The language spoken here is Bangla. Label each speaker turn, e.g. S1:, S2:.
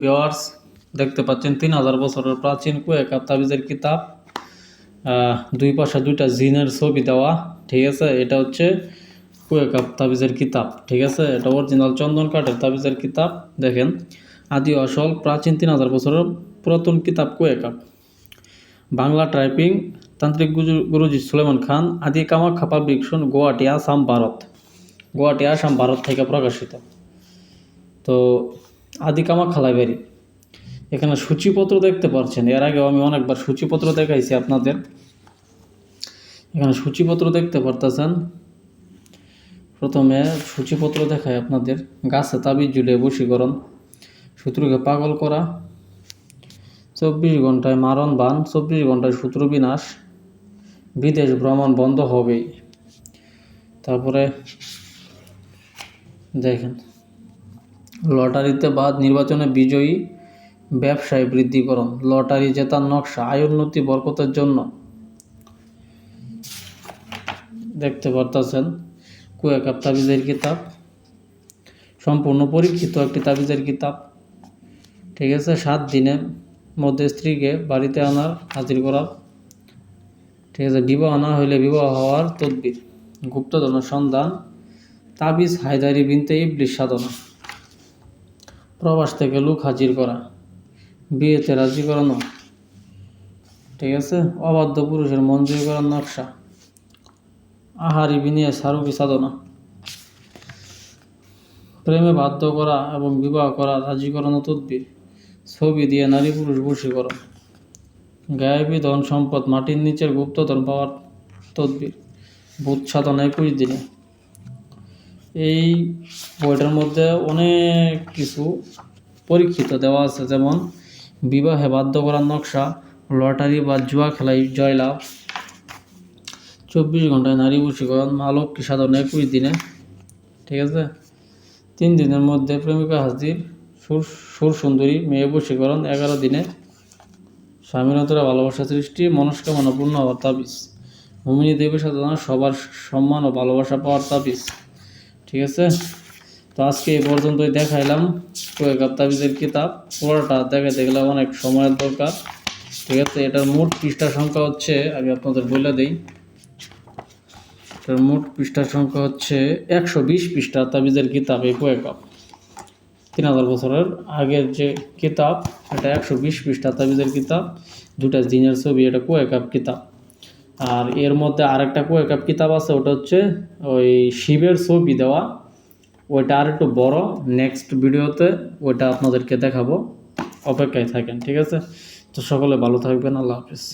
S1: ভিওয়ার্স দেখতে পাচ্ছেন, তিন হাজার বছরের প্রাচীন কুয়েকাপ তাবিজের কিতাব। দুই পাশে দুইটা জিনের ছবি দেওয়া, ঠিক আছে? এটা হচ্ছে কুয়েকাপ তাবিজের কিতাব, ঠিক আছে? এটা অরিজিনাল চন্দন কাঠের তাবিজের কিতাব, দেখেন। আদি আসল প্রাচীন তিন হাজার বছরের পুরাতন কিতাব কুয়েকাপ বাংলা টাইপিং, তান্ত্রিক গুরুজি সুলেমান খান, আদি কামাখ্যা পাবলিকেশন, গুয়াহাটি আসাম, ভারত। গুয়াহাটি আসাম, ভারত থেকে প্রকাশিত। তো আদি কামাখ্যা লাইব্রেরি এখানে সূচিপত্র দেখতে পাচ্ছেন এর আগেও আমি অনেকবার সূচিপত্র দেখাইছি আপনাদের। এখানে সূচিপত্র দেখতে পারতেছেন। প্রথমে সূচিপত্র দেখায় আপনাদের। গাছে তাবিজ ঝুলিয়ে বশীকরণ শত্রুকে পাগল করা। চব্বিশ ঘন্টায় মারণ বান, চব্বিশ ঘন্টায় শত্রু বিনাশ। বিদেশ ভ্রমণ বন্ধ হবেই। তারপরে দেখেন। লটারিতে বাদ নির্বাচনে বিজয়ী ব্যবসায় বৃদ্ধিকরণ, লটারি জেতার নকশা, আয় উন্নতি, বরকতের জন্য। দেখতে পারতেছেন কুয়াকাপ তাবিজের কিতাব। সম্পূর্ণ পরীক্ষিত একটি তাবিজের কিতাব। ঠিক আছে, সাত দিনের মধ্যে স্ত্রীকে বাড়িতে আনার, হাজির করা ঠিক আছে, বিবাহ আনা হইলে বিবাহ হওয়ার তদবির। গুপ্তধনের সন্ধান, তাবিজ হায়দারি বিনতে ইবলিশ সাধনা। প্রবাস থেকে লোক হাজির করা। বিয়েতে রাজি করানো। ঠিক আছে? অবাধ্য পুরুষের মন জয় করার নকশা। আহারি বিনিয়ে সারুকি সাধনা। প্রেমে বাধ্য করা এবং বিবাহ করা, রাজি করানো তদ্বির। ছবি দিয়ে নারী পুরুষ বশীকরণ। গায়েবী ধন সম্পদ মাটির নিচের গুপ্তধন পাওয়ার তদ্বির। ভূত সাধনা একুশ দিনে। এই বইটার মধ্যে অনেক কিছু পরীক্ষিত দেওয়া আছে, যেমন বিবাহে বাধ্য করার নকশা, লটারি বা জুয়া খেলায় জয়লাভ, চব্বিশ ঘন্টায় নারী বশীকরণ মা লক্ষ্মী সাধনা একুশ দিনে, ঠিক আছে? তিন দিনের মধ্যে প্রেমিকা হাজির, সুর সুর সুন্দরী, মেয়ে বশীকরণ, এগারো দিনে স্বামীনতরা ভালোবাসা সৃষ্টি, মনস্কামনা পূর্ণ হওয়ার তাবিজ ভূমিনী দেবী সাধনা, সবার সম্মান ও ভালোবাসা পাওয়ার তাবিজ। ঠিক আছে? তো আজকে এই পর্যন্তই দেখাইলাম। কয়েক তাবিজের কিতাব, পুরোটা দেখাতে গেলে অনেক সময়ের দরকার। ঠিক আছে? এটার মোট পৃষ্ঠা সংখ্যা হচ্ছে, আমি আপনাদের বলে দিই। এটার মোট পৃষ্ঠার সংখ্যা হচ্ছে একশো বিশ পৃষ্ঠা তাবিজের কিতাব এই কয়েকাপ তিন হাজার বছরের আগের যে কিতাব, এটা একশো বিশ পৃষ্ঠা তাবিজের কিতাব। দুটা দিনের ছবি, এটা কয়েকাপ কিতাব। আর এর মধ্যে আরেকটা একটা কিতাব আছে, ওটা হচ্ছে ওই শিবের ছবি দেওয়া। ওইটা আর একটু বড় নেক্সট ভিডিওতে ওইটা আপনাদেরকে দেখাবো। অপেক্ষায় থাকেন, ঠিক আছে? তো সকলে ভালো থাকবেন, আল্লাহ হাফিজ।